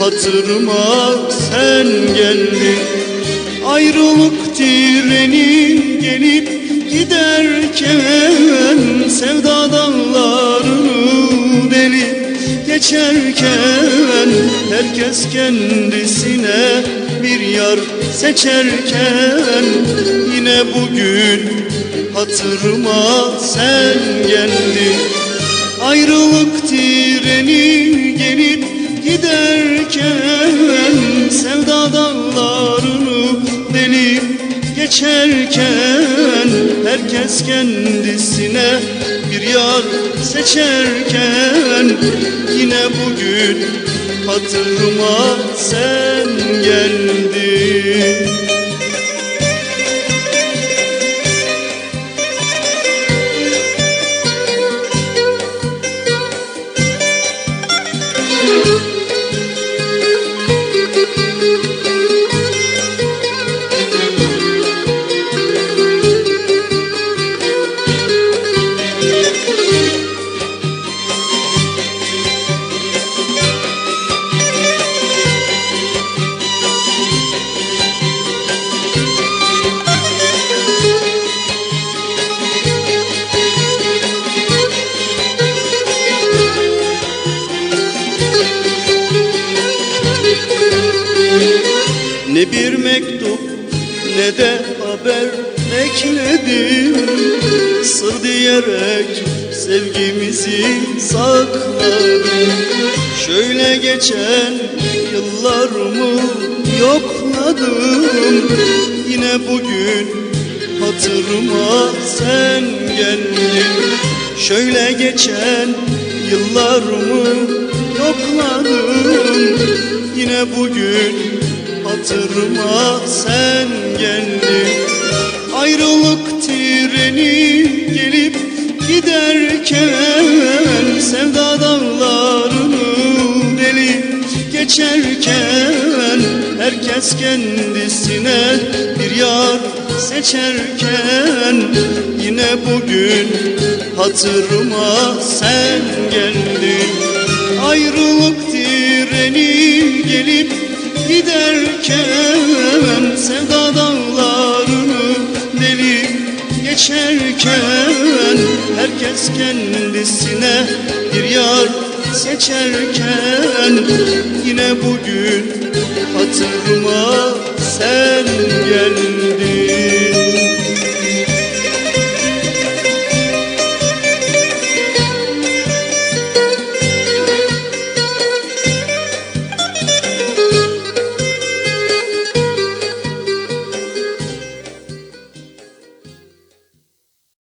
hatırıma sen geldin. Ayrılık treni gelip giderken Sevda dağlarını delip geçerken Herkes kendisine bir yar seçerken Yine bugün hatırıma sen geldin. Ayrılık treni gelip giderken Sevda dağlarını delip geçerken Herkes kendisine bir yar seçerken Yine bugün hatırıma sen Ne bir mektup ne de haber bekledim. Sır diyerek sevgimizi sakladım. Şöyle geçen yıllarımı yokladım. Yine bugün hatırıma sen geldin. Şöyle geçen yıllarımı yokladım. Yine bugün hatırıma sen geldin. Ayrılık treni gelip giderken Sevda dağlarını delip geçerken Herkes kendisine bir yar seçerken Yine bugün hatırıma sen geldin. Ayrılık giderken sevda dağlarını deli geçerken herkes kendisine bir yar seçerken yine bugün hatırıma sen geldin.